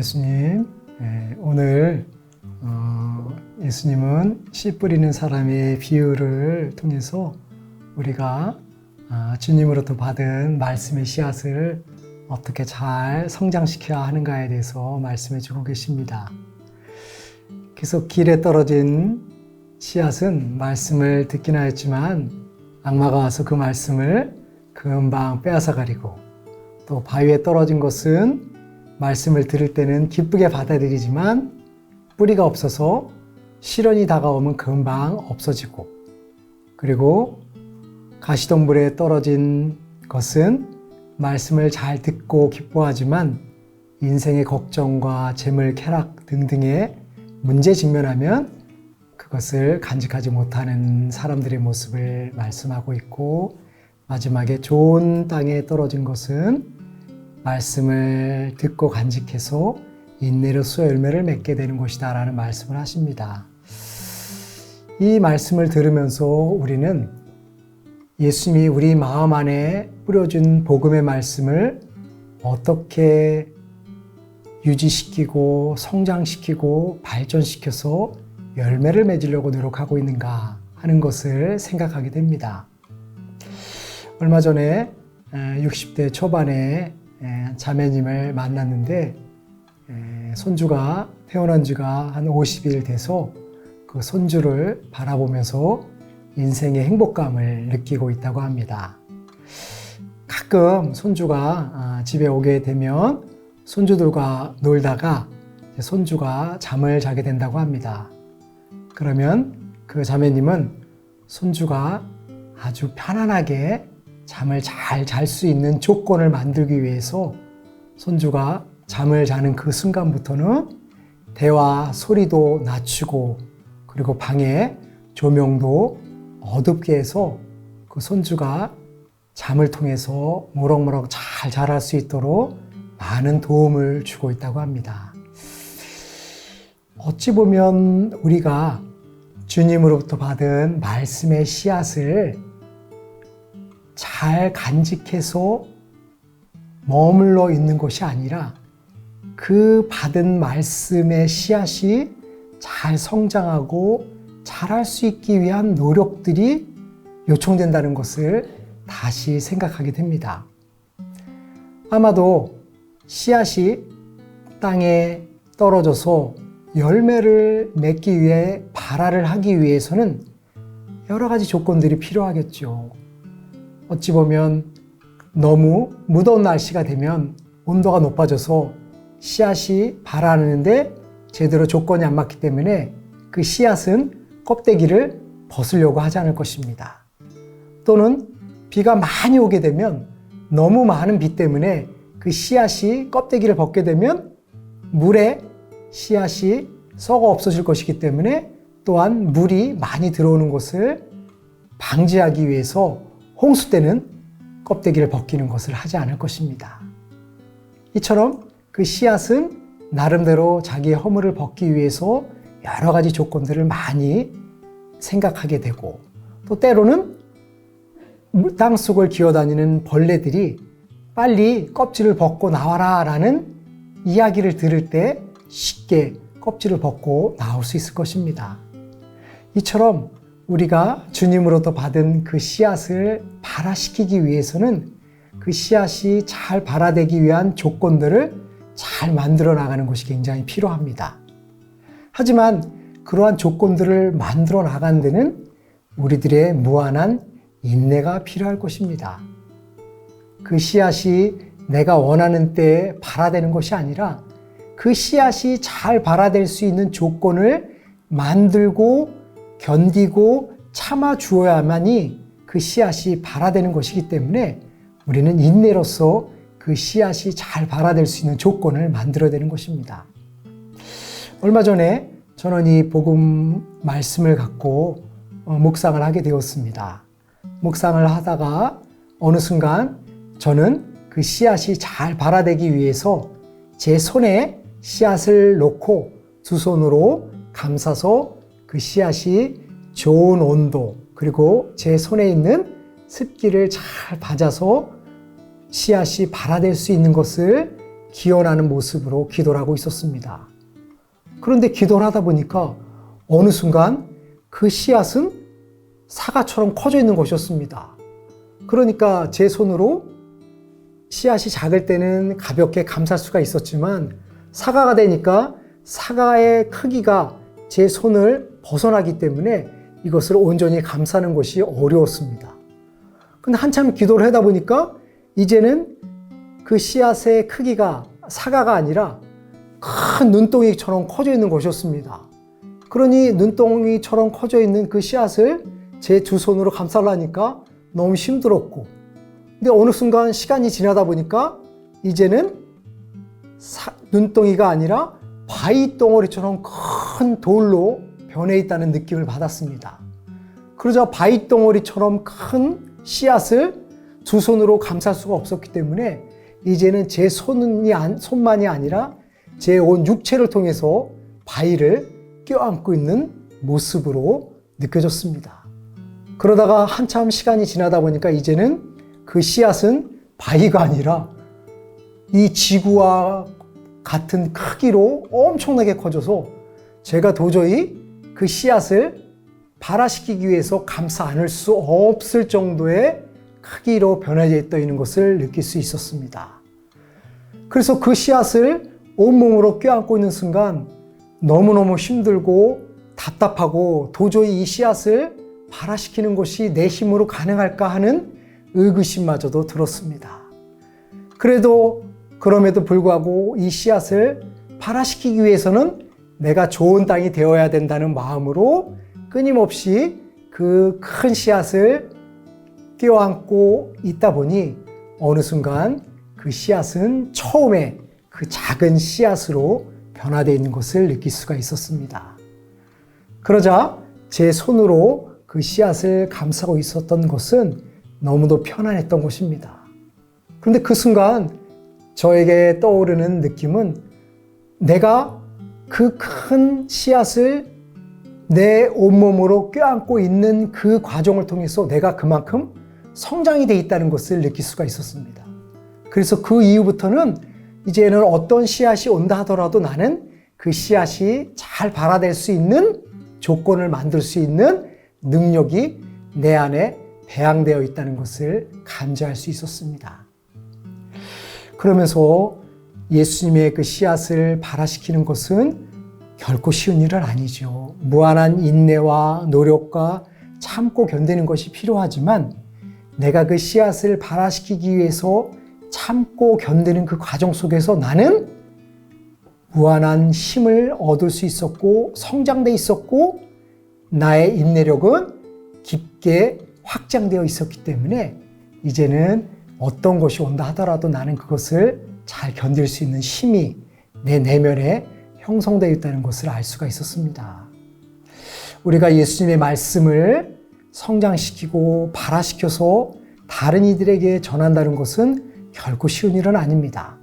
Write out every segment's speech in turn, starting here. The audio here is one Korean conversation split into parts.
예수님, 예, 오늘 어, 예수님은 씨 뿌리는 사람의 비유를 통해서 우리가 아, 주님으로부터 받은 말씀의 씨앗을 어떻게 잘 성장시켜야 하는가에 대해서 말씀해 주고 계십니다. 계속 길에 떨어진 씨앗은 말씀을 듣긴 하였지만 악마가 와서 그 말씀을 금방 빼앗아 가리고 또 바위에 떨어진 것은 말씀을 들을 때는 기쁘게 받아들이지만 뿌리가 없어서 시련이 다가오면 금방 없어지고 그리고 가시덤불에 떨어진 것은 말씀을 잘 듣고 기뻐하지만 인생의 걱정과 재물 쾌락 등등의 문제 직면하면 그것을 간직하지 못하는 사람들의 모습을 말씀하고 있고 마지막에 좋은 땅에 떨어진 것은 말씀을 듣고 간직해서 인내로서 열매를 맺게 되는 것이다 라는 말씀을 하십니다. 이 말씀을 들으면서 우리는 예수님이 우리 마음 안에 뿌려준 복음의 말씀을 어떻게 유지시키고 성장시키고 발전시켜서 열매를 맺으려고 노력하고 있는가 하는 것을 생각하게 됩니다. 얼마 전에 60대 초반에 자매님을 만났는데 손주가 태어난 지가 한 50일 돼서 그 손주를 바라보면서 인생의 행복감을 느끼고 있다고 합니다. 가끔 손주가 아, 집에 오게 되면 손주들과 놀다가 손주가 잠을 자게 된다고 합니다. 그러면 그 자매님은 손주가 아주 편안하게 잠을 잘 잘 수 있는 조건을 만들기 위해서 손주가 잠을 자는 그 순간부터는 대화 소리도 낮추고 그리고 방에 조명도 어둡게 해서 그 손주가 잠을 통해서 무럭무럭 잘 자랄 수 있도록 많은 도움을 주고 있다고 합니다. 어찌 보면 우리가 주님으로부터 받은 말씀의 씨앗을 잘 간직해서 머물러 있는 것이 아니라 그 받은 말씀의 씨앗이 잘 성장하고 잘할 수 있기 위한 노력들이 요청된다는 것을 다시 생각하게 됩니다. 아마도 씨앗이 땅에 떨어져서 열매를 맺기 위해 발화를 하기 위해서는 여러 가지 조건들이 필요하겠죠. 어찌 보면 너무 무더운 날씨가 되면 온도가 높아져서 씨앗이 발화하는데 제대로 조건이 안 맞기 때문에 그 씨앗은 껍데기를 벗으려고 하지 않을 것입니다. 또는 비가 많이 오게 되면 너무 많은 비 때문에 그 씨앗이 껍데기를 벗게 되면 물에 씨앗이 썩어 없어질 것이기 때문에 또한 물이 많이 들어오는 것을 방지하기 위해서 홍수 때는 껍데기를 벗기는 것을 하지 않을 것입니다. 이처럼 그 씨앗은 나름대로 자기의 허물을 벗기 위해서 여러 가지 조건들을 많이 생각하게 되고 또 때로는 땅 속을 기어다니는 벌레들이 빨리 껍질을 벗고 나와라 라는 이야기를 들을 때 쉽게 껍질을 벗고 나올 수 있을 것입니다. 이처럼 우리가 주님으로부터 받은 그 씨앗을 발화시키기 위해서는 그 씨앗이 잘 발화되기 위한 조건들을 잘 만들어 나가는 것이 굉장히 필요합니다. 하지만 그러한 조건들을 만들어 나간 데는 우리들의 무한한 인내가 필요할 것입니다. 그 씨앗이 내가 원하는 때에 발화되는 것이 아니라 그 씨앗이 잘 발화될 수 있는 조건을 만들고 견디고 참아 주어야만이 그 씨앗이 발화되는 것이기 때문에 우리는 인내로서 그 씨앗이 잘 발화될 수 있는 조건을 만들어야 되는 것입니다. 얼마 전에 저는 이 복음 말씀을 갖고 어, 묵상을 하게 되었습니다. 묵상을 하다가 어느 순간 저는 그 씨앗이 잘 발화되기 위해서 제 손에 씨앗을 놓고 두 손으로 감싸서 그 씨앗이 좋은 온도 그리고 제 손에 있는 습기를 잘 받아서 씨앗이 발화될 수 있는 것을 기원하는 모습으로 기도를 하고 있었습니다. 그런데 기도를 하다 보니까 어느 순간 그 씨앗은 사과처럼 커져 있는 것이었습니다. 그러니까 제 손으로 씨앗이 작을 때는 가볍게 감쌀 수가 있었지만 사과가 되니까 사과의 크기가 제 손을 벗어나기 때문에 이것을 온전히 감싸는 것이 어려웠습니다. 근데 한참 기도를 하다 보니까 이제는 그 씨앗의 크기가 사과가 아니라 큰 눈덩이처럼 커져 있는 것이었습니다. 그러니 눈덩이처럼 커져 있는 그 씨앗을 제 두 손으로 감싸려니까 너무 힘들었고, 근데 어느 순간 시간이 지나다 보니까 이제는 사, 눈덩이가 아니라 바위 덩어리처럼 큰 돌로 변해 있다는 느낌을 받았습니다. 그러자 바위 덩어리처럼 큰 씨앗을 두 손으로 감쌀 수가 없었기 때문에 이제는 제 손이 손만이 아니라 제 온 육체를 통해서 바위를 껴안고 있는 모습으로 느껴졌습니다. 그러다가 한참 시간이 지나다 보니까 이제는 그 씨앗은 바위가 아니라 이 지구와 같은 크기로 엄청나게 커져서 제가 도저히 그 씨앗을 발화시키기 위해서 감싸 안을 수 없을 정도의 크기로 변해져 있는 것을 느낄 수 있었습니다. 그래서 그 씨앗을 온몸으로 껴안고 있는 순간 너무너무 힘들고 답답하고 도저히 이 씨앗을 발화시키는 것이 내 힘으로 가능할까 하는 의구심마저도 들었습니다. 그래도 그럼에도 불구하고 이 씨앗을 발화시키기 위해서는 내가 좋은 땅이 되어야 된다는 마음으로 끊임없이 그 큰 씨앗을 껴안고 있다 보니 어느 순간 그 씨앗은 처음에 그 작은 씨앗으로 변화되어 있는 것을 느낄 수가 있었습니다. 그러자 제 손으로 그 씨앗을 감싸고 있었던 것은 너무도 편안했던 것입니다. 그런데 그 순간 저에게 떠오르는 느낌은 내가 그 큰 씨앗을 내 온몸으로 껴안고 있는 그 과정을 통해서 내가 그만큼 성장이 돼 있다는 것을 느낄 수가 있었습니다. 그래서 그 이후부터는 이제는 어떤 씨앗이 온다 하더라도 나는 그 씨앗이 잘 발화될 수 있는 조건을 만들 수 있는 능력이 내 안에 배양되어 있다는 것을 간주할 수 있었습니다. 그러면서 예수님의 그 씨앗을 발화시키는 것은 결코 쉬운 일은 아니죠. 무한한 인내와 노력과 참고 견디는 것이 필요하지만 내가 그 씨앗을 발화시키기 위해서 참고 견디는 그 과정 속에서 나는 무한한 힘을 얻을 수 있었고 성장돼 있었고 나의 인내력은 깊게 확장되어 있었기 때문에 이제는 어떤 것이 온다 하더라도 나는 그것을 잘 견딜 수 있는 힘이 내 내면에 형성되어 있다는 것을 알 수가 있었습니다. 우리가 예수님의 말씀을 성장시키고 발화시켜서 다른 이들에게 전한다는 것은 결코 쉬운 일은 아닙니다.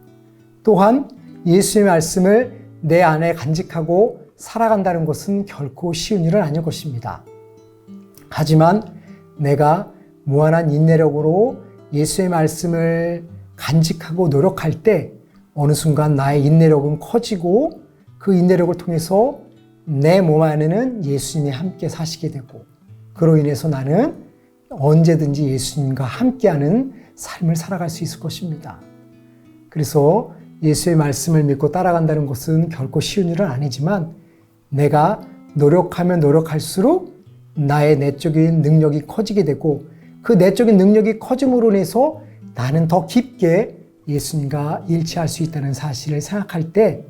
또한 예수의 말씀을 내 안에 간직하고 살아간다는 것은 결코 쉬운 일은 아닐 것입니다. 하지만 내가 무한한 인내력으로 예수의 말씀을 간직하고 노력할 때 어느 순간 나의 인내력은 커지고 그 인내력을 통해서 내 몸 안에는 예수님이 함께 사시게 되고 그로 인해서 나는 언제든지 예수님과 함께하는 삶을 살아갈 수 있을 것입니다. 그래서 예수의 말씀을 믿고 따라간다는 것은 결코 쉬운 일은 아니지만 내가 노력하면 노력할수록 나의 내적인 능력이 커지게 되고 그 내적인 능력이 커짐으로 인해서 나는 더 깊게 예수님과 일치할 수 있다는 사실을 생각할 때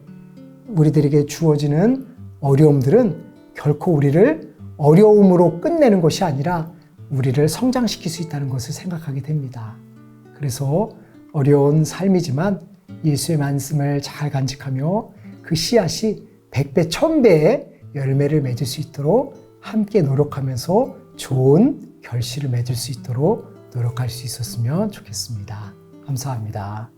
우리들에게 주어지는 어려움들은 결코 우리를 어려움으로 끝내는 것이 아니라 우리를 성장시킬 수 있다는 것을 생각하게 됩니다. 그래서 어려운 삶이지만 예수의 말씀을 잘 간직하며 그 씨앗이 백배, 천배의 열매를 맺을 수 있도록 함께 노력하면서 좋은 결실을 맺을 수 있도록 노력할 수 있었으면 좋겠습니다. 감사합니다.